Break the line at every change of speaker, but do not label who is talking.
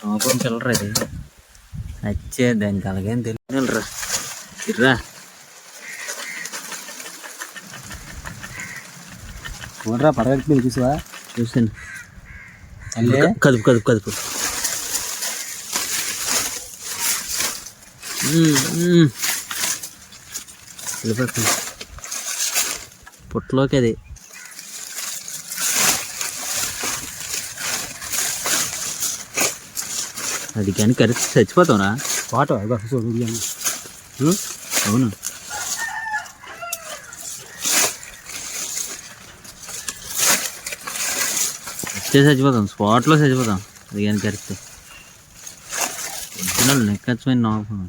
టోపం పిల్లరా ఇది? వచ్చే దానికి అలాగేం తెలియదురా ఇర్రా.
చూడరా పడగట్టి చూసావా?
చూసాను కదుపు కదుపు కదుపు. వెళ్ళిపోతుంది పుట్టలోకి అది. అది కానీ కరిచి చచ్చిపోతావురా
పాట చూడు.
అవును? వచ్చే చచ్చిపోతాం స్పాట్లో చచ్చిపోతాం. అది కానీ కరిస్తే నెక్కచ్చమైన నవ్వుకున్నాం